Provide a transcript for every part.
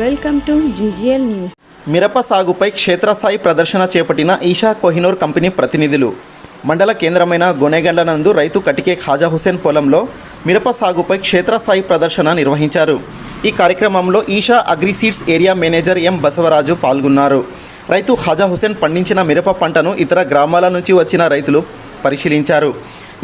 Welcome to GGL news మిరప సాగుపై క్షేత్రస్థాయి ప్రదర్శన చేపట్టిన ఈషా కోహినూర్ కంపెనీ ప్రతినిధులు. మండల కేంద్రమైన గొనెగండ నందు రైతు కటికే ఖాజా హుసేన్ పొలంలో మిరప సాగుపై క్షేత్రస్థాయి ప్రదర్శన నిర్వహించారు. ఈ కార్యక్రమంలో Isha Agriseeds area manager M Basavaraju పాల్గొన్నారు. రైతు ఖాజా హుసేన్ పండించిన మిరప పంటను ఇతర గ్రామాల నుంచి వచ్చిన రైతులు పరిశీలించారు.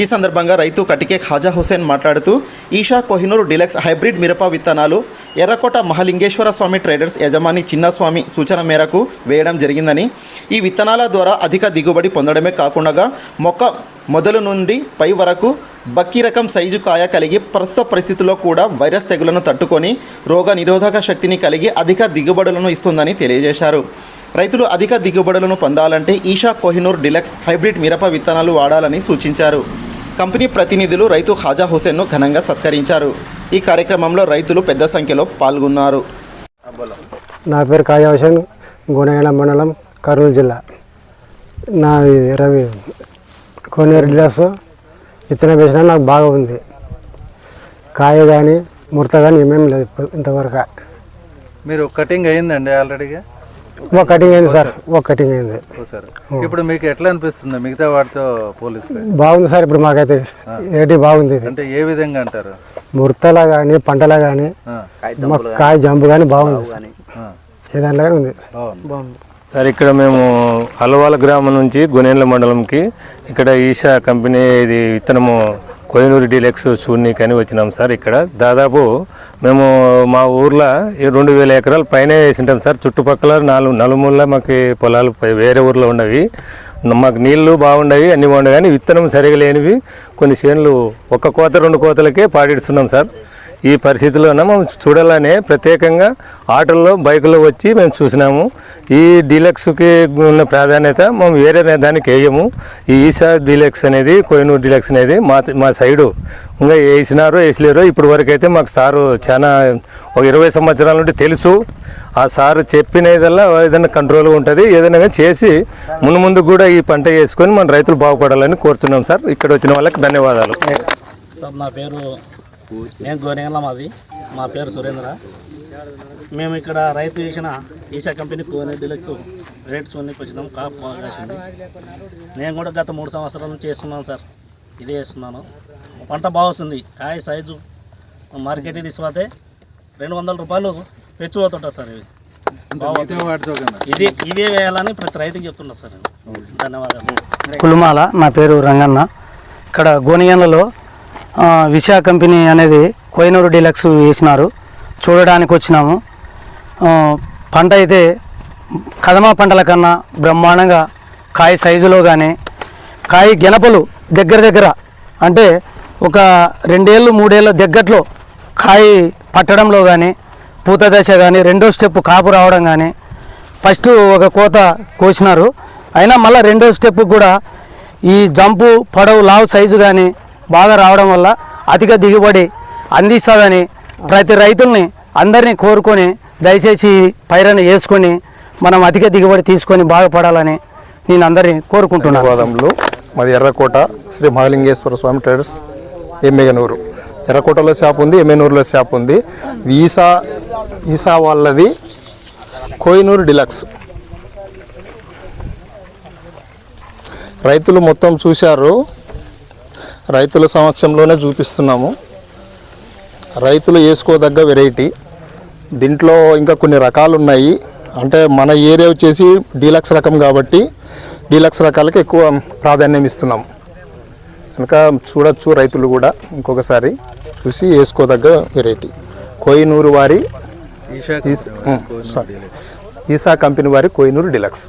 ఈ సందర్భంగా రైతు కటికే ఖాజా హుసేన్ మాట్లాడుతూ ఈషా కోహినూర్ డిలక్స్ హైబ్రిడ్ మిరప విత్తనాలు ఎర్రకోట మహలింగేశ్వర స్వామి ట్రేడర్స్ యజమాని చిన్నస్వామి సూచన మేరకు వేయడం జరిగిందని ఈ విత్తనాల ద్వారా అధిక దిగుబడి పొందడమే కాకుండా మొక్క మొదలు నుండి పై వరకు బక్కి రకం సైజు కాయ కలిగి ప్రస్తుత పరిస్థితుల్లో కూడా వైరస్ తెగులను తట్టుకొని రోగ నిరోధక శక్తిని కలిగి అధిక దిగుబడులను ఇస్తుందని తెలియజేశారు. రైతులు అధిక దిగుబడులను పొందాలంటే ఈషా కోహినూర్ డిలక్స్ హైబ్రిడ్ మిరప విత్తనాలు వాడాలని సూచించారు. కంపెనీ ప్రతినిధులు రైతు ఖాజా హుసేన్ను ఘనంగా సత్కరించారు. ఈ కార్యక్రమంలో రైతులు పెద్ద సంఖ్యలో పాల్గొన్నారు. నా పేరు కాజా హుసేన్ గుణగల మండలం కర్నూలు జిల్లా. నాది రవి కోనేరు డిలాస్ విత్తనం వేసినా నాకు బాగా ఉంది. కాయ కానీ ముడత కానీ ఏమేమి లేదు ఇంతవరకు. మీరు కటింగ్ అయిందండి ఆల్రెడీగా? ఒక కటింగ్ అయింది సార్ ఒక కటింగ్ అయింది. సార్. ఇప్పుడు మీకు ఎట్లా అనిపిస్తుంది? మిగతా వాటితో పోలిస్తే. బాగుంది సార్ ఇప్పుడు మాకైతే రేటీ బాగుంది ఇది. అంటే ఏ విధంగా అంటారు? ముడతలా కానీ పంటలా కానీ మాకు కాయ జంపు కానీ బాగుంది సార్ ఆ, ఏ దాంట్లో కానీ ఉంది. బాగుంది. సార్ ఇక్కడ మేము అలవాల గ్రామం నుంచి గునేండ్ల మండలంకి ఇక్కడ ఈషా కంపెనీ ఇది విత్తనము కోయనూరు డీలెక్స్ చూడనీకి అని వచ్చినాం సార్ ఇక్కడ. దాదాపు మేము మా ఊర్లో ఈ రెండు వేల ఎకరాలు పైన వేసింటాం సార్. చుట్టుపక్కల నాలుగు నలుమూల మాకు పొలాలు వేరే ఊర్లో ఉండవి. మాకు నీళ్ళు బాగుండవి అన్నీ బాగుండవి కానీ విత్తనం సరిగా లేనివి. కొన్ని చేనులు ఒక కోత రెండు కోతలకే పాడిస్తున్నాం సార్. ఈ పరిస్థితిలోన మనం చూడాలనే ప్రత్యేకంగా ఆటోల్లో బైకులో వచ్చి మేము చూసినాము. ఈ డీలక్స్కి ఉన్న ప్రాధాన్యత మేము వేరే దానికి వేయము. ఈ ఈసా డీలక్స్ అనేది కోయినూరు డీలక్స్ అనేది మా మా సైడు. ఇంకా వేసినారో వేసలేరో ఇప్పుడు వరకు అయితే మాకు సారు చాలా ఒక ఇరవై సంవత్సరాల నుండి తెలుసు. ఆ సారు చెప్పినదల్లా ఏదైనా కంట్రోల్గా ఉంటుంది ఏదైనా చేసి ముందు ముందు కూడా ఈ పంట వేసుకొని మన రైతులు బాగుపడాలని కోరుతున్నాం సార్. ఇక్కడ వచ్చిన వాళ్ళకి ధన్యవాదాలు. సార్ నా పేరు నేను గోనెగల మాది మా పేరు సురేంద్ర. మేము ఇక్కడ రైతు చేసిన ఈషా కంపెనీ కోనే డిలక్స్ రేట్స్ అన్నీ వచ్చినాం కాపు కాసింది నేను కూడా గత మూడు సంవత్సరాల నుంచి చేస్తున్నాను సార్. ఇదే వేస్తున్నాను. పంట బాగా వస్తుంది. కాయ సైజు మార్కెట్ తీసుకుపోతే రెండు వందల రూపాయలు పెంచిపోతుంటుంది సార్ ఇవి. ఇది ఇవే వేయాలని ప్రతి రైతుకి చెప్తున్నా సార్ ధన్యవాదాలు. కులుమాల నా పేరు రంగన్న. ఇక్కడ గోనియన్లలో ఆ, విశా కంపెనీ అనేది కోయినూరు డీలక్స్ వేసినారు. చూడడానికి వచ్చినాము. పంట అయితే కదమ పంటల కన్నా బ్రహ్మాండంగా కాయ సైజులో కానీ కాయ గెనపలు దగ్గర దగ్గర అంటే ఒక రెండేళ్ళు మూడేళ్ళ దగ్గరలో కాయ పట్టడంలో కానీ పూత దశ కానీ రెండో స్టెప్ కాపు రావడం కానీ ఫస్ట్ ఒక కోత కోసినారు. అయినా మళ్ళీ రెండో స్టెప్ కూడా ఈ జంపు పొడవు లావు సైజు కానీ బాగా రావడం వల్ల అధిక దిగుబడి అందిస్తుందని ప్రతి రైతుల్ని అందరినీ కోరుకొని దయచేసి పైరని వేసుకొని మనం అధిక దిగుబడి తీసుకొని బాగుపడాలని నేను అందరినీ కోరుకుంటున్నాను. గోదాములు మాది ఎర్రకోట శ్రీ మహాలింగేశ్వర స్వామి ట్రేడర్స్ ఎమ్మెగనూరు ఎర్రకోటలో షాప్ ఉంది ఎమ్మెనూరులో షాప్ ఉంది. ఈసా ఈసా వాళ్ళది కోయినూరు డిలక్స్. రైతులు మొత్తం చూశారు. రైతుల సమక్షంలోనే చూపిస్తున్నాము. రైతులు వేసుకోదగ్గ వెరైటీ దీంట్లో ఇంకా కొన్ని రకాలు ఉన్నాయి అంటే మన ఏరియా వచ్చేసి డీలక్స్ రకం కాబట్టి డీలక్స్ రకాలకి ఎక్కువ ప్రాధాన్యం ఇస్తున్నాం. కనుక చూడొచ్చు రైతులు కూడా ఇంకొకసారి చూసి వేసుకోదగ్గ వెరైటీ కోయినూరు వారి ఈషా. ఈసా కంపెనీ వారి కోయినూరు డిలక్స్.